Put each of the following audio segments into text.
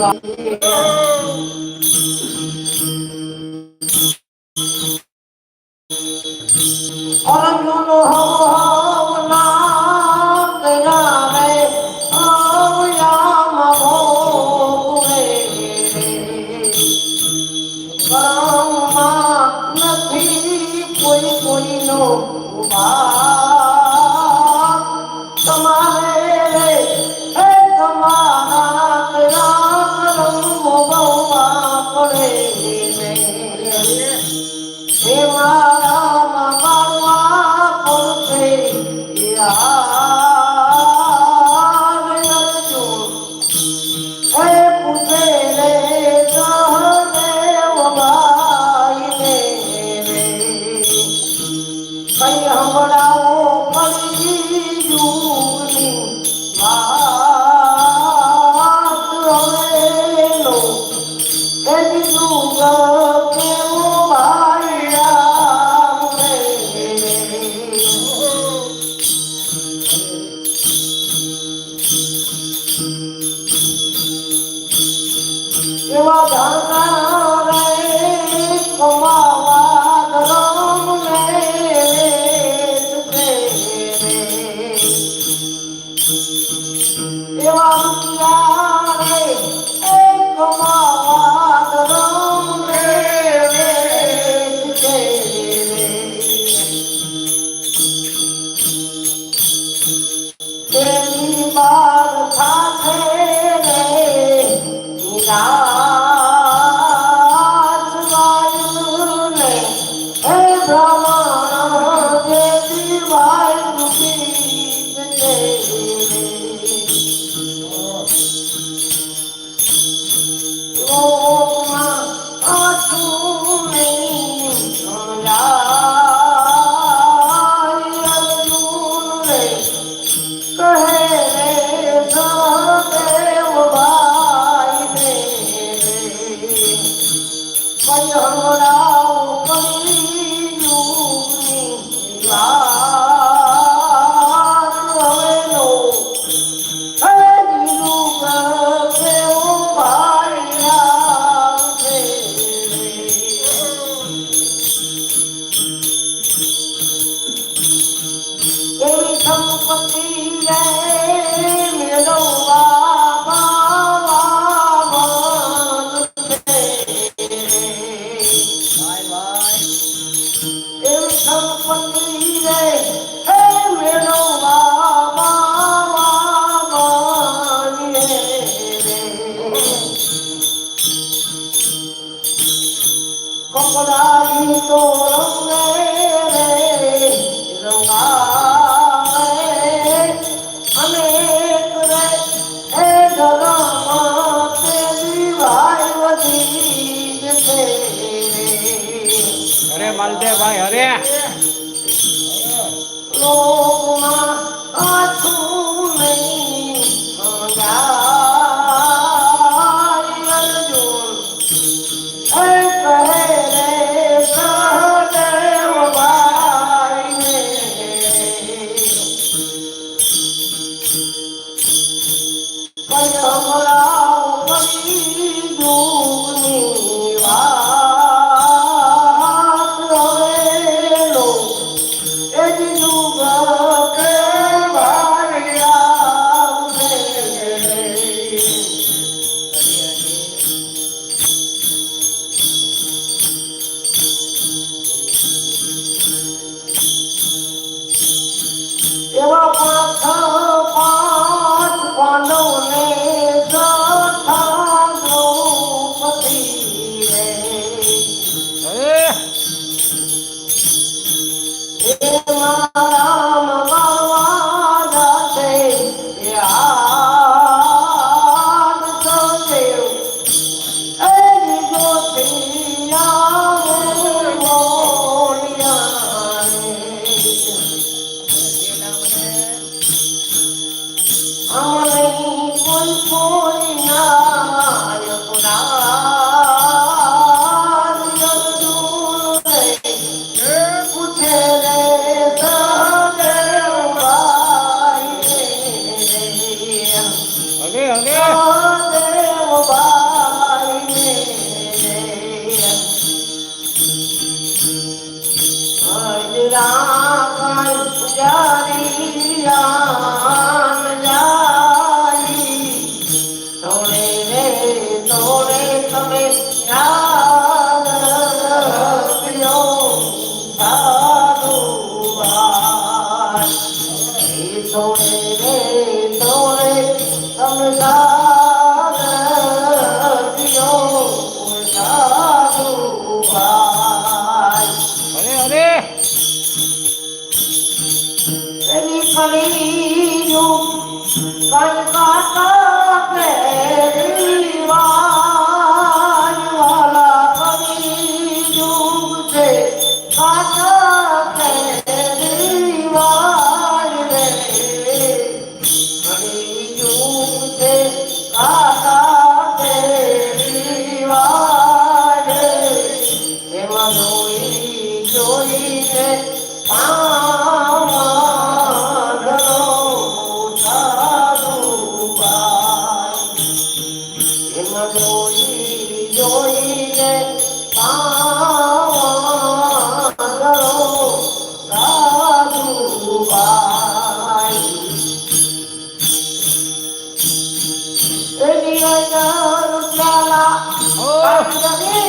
Hallelujah. એવા રૂપિયા એક એ ભાઈ રે Allah. એની અજાર ચાલા ઓ થોડે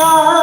love.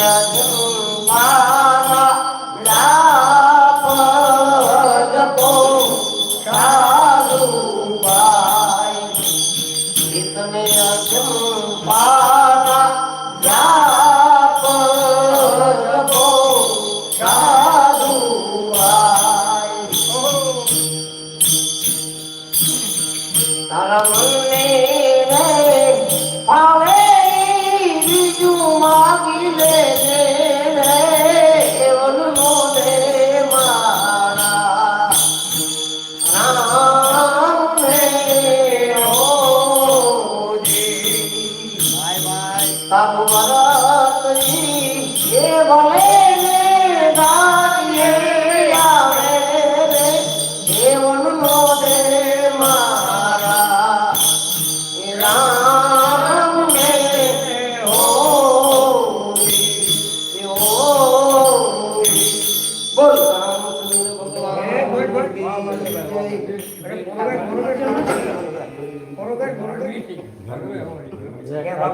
Yeah. you, Mark, you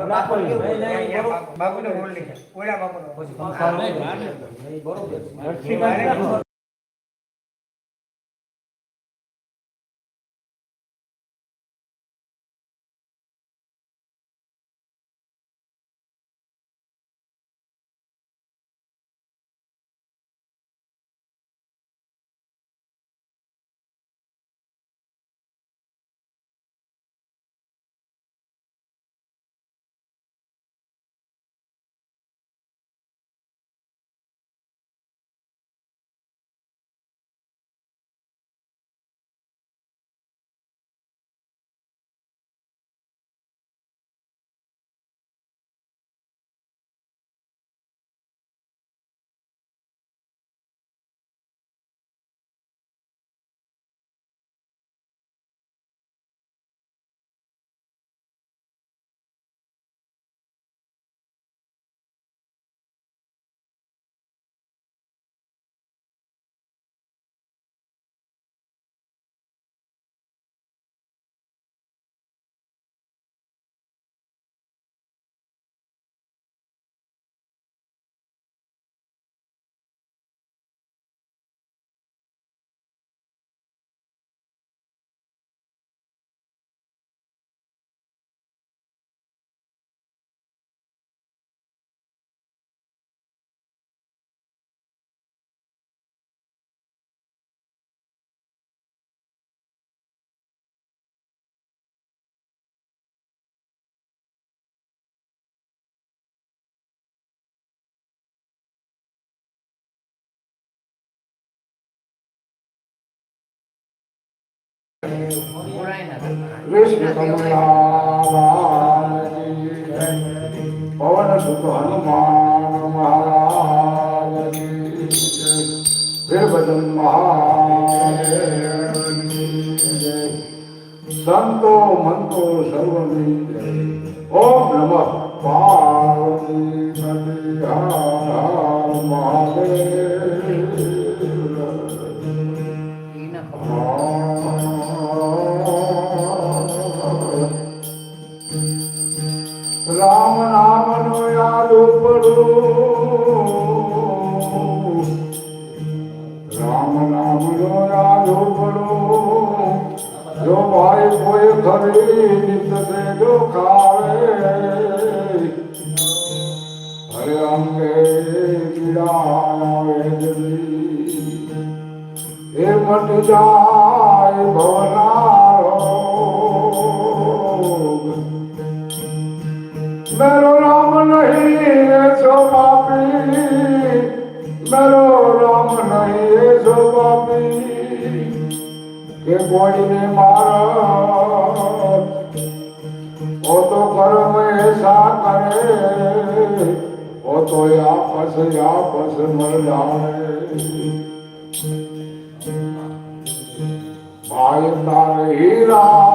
બાપુ બાપુ ઓળા બાપુ પવન સુત હનુમાન મહારાજ વીરભજન મહારાજ સંતો મંતો સર્વની ઓમ નમ. પાર્વતી મહાદેવ. મટ જાય ભવનારો. મેરો રામ નહીં છો પાપી. મેરો રામ નહીં છો પાપી. કે કોઈને માર ઓ તો કર્મ એસા કરે. ઓ તો આપસ આપસ મર જાણે I am not